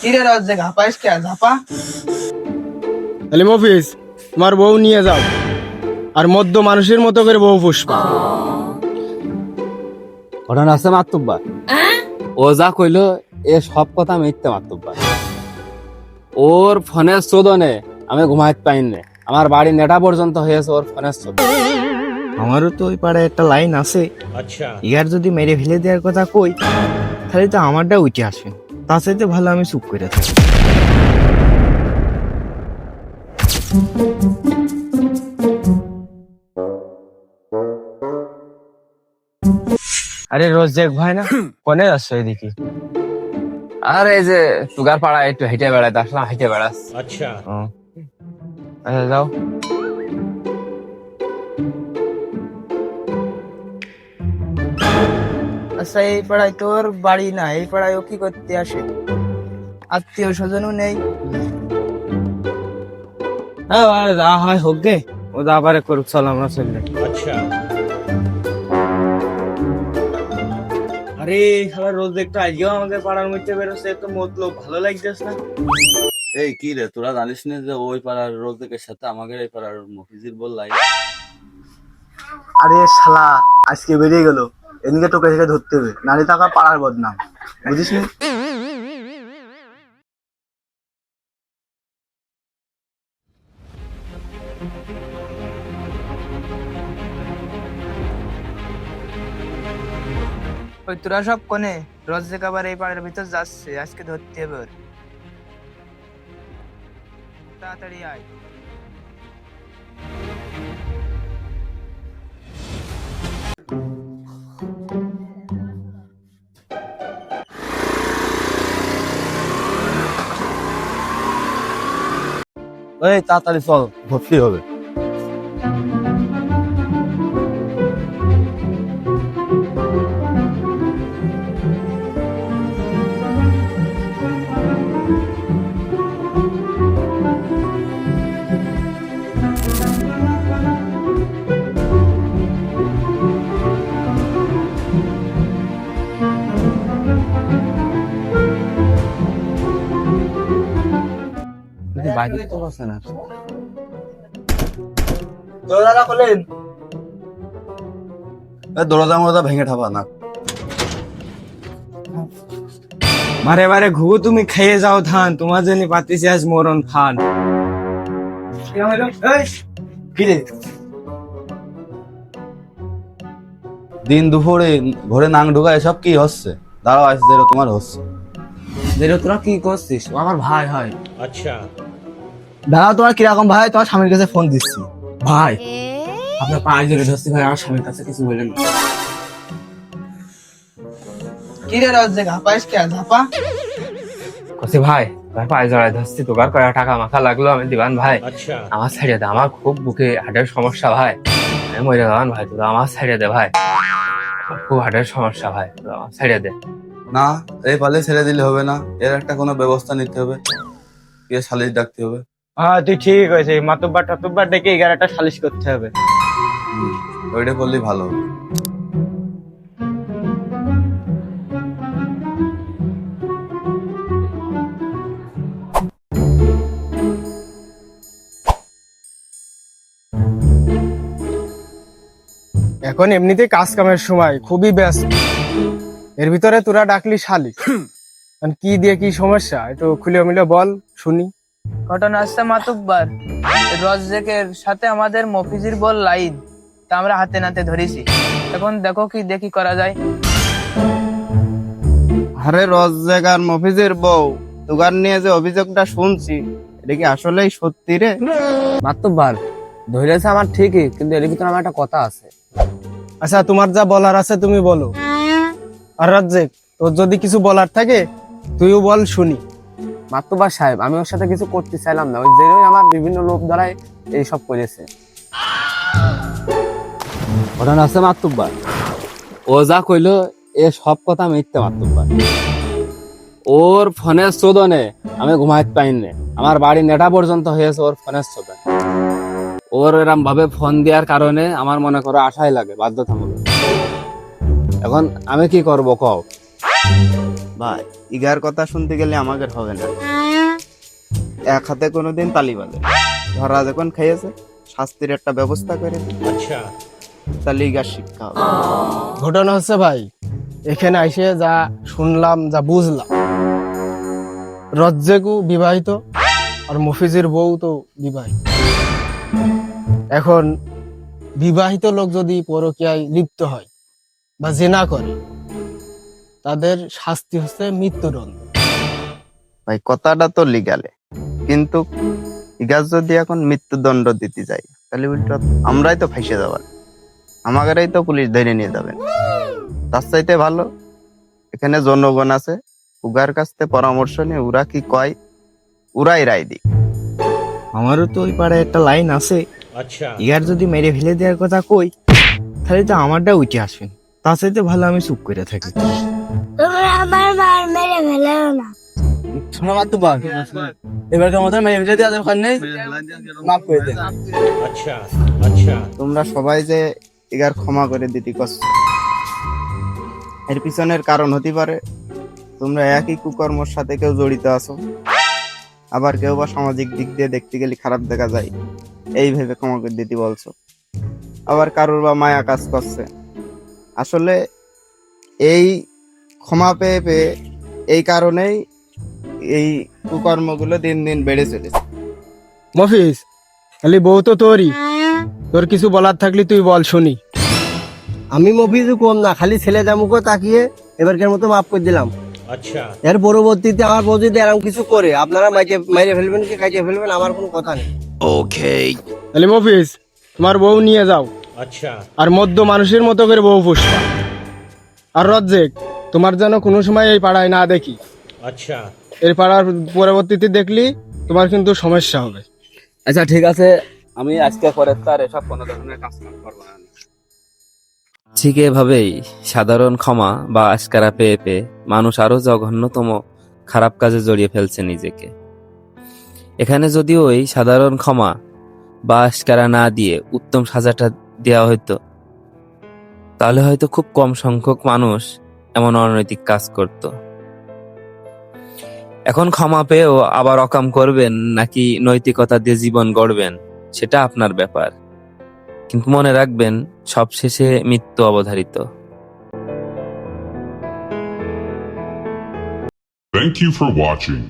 কিরে রস যে ঘাপাইস কে ঝাপা তাহলে মফিস তোমার বউ নিয়ে যাও। আর মধ্য মানুষের মতো করে বউ পুষ্পা ঘটনা আছে মাতুব্বা। ও যা কইলো এ সব কথা মিথ্যে মাতুব্বা। ওর ফোনের চোদনে আমি ঘুমাইতে পাইনি আমার বাড়ি নেটা পর্যন্ত হয়েছে ওর ফোনের চোদন। আমারও তো ওই পাড়ায় একটা লাইন আছে। ইয়ার যদি মেরে ফেলে দেওয়ার কথা কই তাহলে তো আমারটা উঠে আসবে তার চাইতে ভালো আমি চুপ করে থাকি। আরে রোজ দেখ ভাই না কোনে যাচ্ছ এদিকে? আর এই যে তুগার পাড়া একটু হেঁটে বেড়াইতে আসলাম হেঁটে বেড়াস ও। আচ্ছা যাও। আচ্ছা এই পাড়ায় তোর বাড়ি না এই পাড়ায় ও কি করতে আসে? আত্মীয় স্বজনও নেই। হ্যাঁ আর যা হয় হোক গে ও যা পারে করুক চল আমরা চললে আরে খাবার রোজ একটা আজকেও আমাদের পাড়ার মধ্যে বেরোচ্ছে তো মতলব ভালো লাগতেছে না? এই কি রে তোরা জানিস না যে ওই পাড়ার রোজের সাথে আমাদের এই পাড়ার মফিজির বললাই আরে শালা আজকে বেরিয়ে গেল। এদিকে টোকে থেকে ধরতে হবে। নারী টাকা পাড়ার বদনাম। বুঝিস নি? ওই তোরা সব কোনে? রস যে আবার এই পাড়ার ভিতর যাচ্ছে, আজকে ধরতে হবে। তাড়াতাড়ি আয়। এই তাড়াতাড়ি চল ভর্তি হবে। বাইরে তো আছে না। দাদা বলেন দরজা মরজা ভেঙে ঠাপা না। বারে বারে ঘুঘু তুমি খেয়ে যাও ধান তোমার জন্য পাতিছি আজ মরণ ফান। দিন দুপুরে ঘরে নাং ঢোকা এসব কি হচ্ছে? দাঁড়াও যেটা তোমার হচ্ছে। যেটা তোরা কি করছিস? আমার ভাই হয়। দাদা তোমার কীরকম ভাই? তোমার স্বামীর কাছে ফোন দিচ্ছি। ভাই আপনার পায়ে জোরে ধরছি ভাই আমার স্বামীর কাছে কিছু বলেন ঘাপাইস কে ঝাপা কছি ভাই ভাই পায়ে জড়াই ধরছি টাকা মাখা লাগল আমি দিবান ভাই। আমার সাইডে দে আমার খুব বুকে হার্টের সমস্যা ভাই। আমি মরে ভাই তোরা আমার সাইডে দে ভাই। খুব হার্টের সমস্যা ভাই তোরা আমার সাইডে দে। না এই পালে ছেড়ে দিলে হবে না এর একটা কোনো ব্যবস্থা নিতে হবে। কে সালিশ ডাকতে হবে। হ্যাঁ তুই ঠিক হয়েছে মাতুব্বার টাতুব্বার ডেকে এগারোটা সালিশ করতে হবে। ওইটা করলেই ভালো। হবে এখন এমনিতে কাজ কামের সময় খুবই ব্যস্ত। এর ভিতরে তোরা ডাকলি শালি এখন কি দিয়ে কি সমস্যা? একটু খুলে মিলে বল শুনি। ঘটনা আসছে মাতুব্বার। রস জেকের সাথে আমাদের মফিজির বল লাইন তা আমরা হাতে নাতে ধরেছি। এখন দেখো কি দেখি করা যায়। আরে রোজগার মফিজের বউ তোগার নিয়ে যে অভিযোগটা শুনছি এটা কি আসলেই সত্যি রে? মাত্রবার ধরেছে আমার ঠিকই কিন্তু এর ভিতরে আমার একটা কথা আছে। আচ্ছা তোমার যা বলার আছে তুমি বলো। আর রাজ্জেক তোর যদি কিছু বলার থাকে তুইও বল শুনি। মাত্রবার সাহেব, আমি ওর সাথে কিছু করতে চাইলাম না। ওই যেরকম আমার বিভিন্ন লোক দ্বারাই এইসব করেছে। ঘটনা আছে মাত্রবার ও যা কইলো, এ সব কথা মিথ্যে মাত্রবার ওর ফোনের চোদনে আমি ঘুমাইতে পাইনি আমার বাড়ি নেটা পর্যন্ত হয়েছে ওর ফোনের চোদনে। ওর এরম ভাবে ফোন দেওয়ার কারণে আমার মনে করো আশাই লাগে, বাধ্যতামূলক। এখন আমি কি করব কও? ভাই ইগার কথা শুনতে গেলে আমাকে হবে না। এক হাতে কোনোদিন তালি বাজে। ধরা যখন খেয়েছে শাস্তির একটা ব্যবস্থা করে দিই তাহলে ইগার শিক্ষা হবে। ঘটনা হচ্ছে ভাই এখানে আইসে যা শুনলাম যা বুঝলাম। রজ্জেকু বিবাহিত আর মফিজের বউ তো বিবাহিত। এখন বিবাহিত লোক যদি পরকীয়ায় লিপ্ত হয় বা জেনা করে তাদের শাস্তি হচ্ছে মৃত্যুদণ্ড। ভাই কথাটা তো লিগালে কিন্তু ইগার যদি এখন মৃত্যুদণ্ড দিতে যাই তাহলে উল্টো আমরাই তো ফাইসে যাবার। আমাদেরই তো পুলিশ ধরে নিয়ে যাবেন তার চাইতে ভালো এখানে জনগণ আছে উগার কাছ থেকে পরামর্শ নিয়ে ওরা কি কয় ওরাই রায় দিক। আমারও তো ওই পাড়ায় একটা লাইন আছে আচ্ছা। ইয়ার যদি মেরে ফেলে দেওয়ার কথা কই তাহলে তো আমারটা উঠে আসবেন তার চাইতে ভালো আমি চুপ করে থাকি। তোমরা আমার মার মেরে ফেলেও না। ফেলে দিয়ে ওখানে মাফ করে দেন তোমরা সবাই যে এগার ক্ষমা করে দিতে কষ্ট এর পিছনের কারণ হতে পারে তোমরা একই কুকর্মর সাথে কেউ জড়িত আছো আবার কেউ বা সামাজিক দিক দিয়ে দেখতে গেলে খারাপ দেখা যায় এই ভেবে ক্ষমা করে দিতে বলছো। আবার কারোর বা মায়া কাজ করছে আসলে এই ক্ষমা পেয়ে পেয়ে এই কারণেই এই কুকর্মগুলো দিন দিন বেড়ে চলেছে। মফিজ খালি বউ তো তোরই। তোর কিছু বলার থাকলে তুই বল শুনি। আমি মফিজু কম না খালি ছেলে জামুকো তাকিয়ে এবারকার মতো মাফ করে দিলাম। আচ্ছা। এর পরবর্তীতে আমার বউ যদি এরকম কিছু করে আপনারা মাইকে মাইরে ফেলবেন কি খাইতে ফেলবেন আমার কোনো কথা নেই। তাহলে মফিজ তোমার বউ নিয়ে যাও। আচ্ছা। আর মধ্য মানুষের মতো করে বউ পুষবা আর রজ্জেক তোমার যেন কোনো সময় এই পাড়ায় না দেখি। আচ্ছা। এই পাড়ার পরবর্তীতে দেখলি তোমার কিন্তু সমস্যা হবে। আচ্ছা ঠিক আছে। আমি আজকে করে তার এসব কোনো ধরনের কাজ করব না। ঠিক এভাবেই সাধারণ ক্ষমা বা আস্কারা পেয়ে পেয়ে মানুষ আরও জঘন্যতম খারাপ কাজে জড়িয়ে ফেলছে নিজেকে। এখানে যদিও ওই সাধারণ ক্ষমা বা আস্কারা না দিয়ে উত্তম সাজাটা দেওয়া হতো তাহলে হয়তো খুব কম সংখ্যক মানুষ এমন অনৈতিক কাজ করত। এখন ক্ষমা পেয়েও আবার অকাম করবেন নাকি নৈতিকতা দিয়ে জীবন গড়বেন, সেটা আপনার ব্যাপার। কিন্তু মনে রাখবেন, সবশেষে মৃত্যু অবধারিত। Thank you for watching.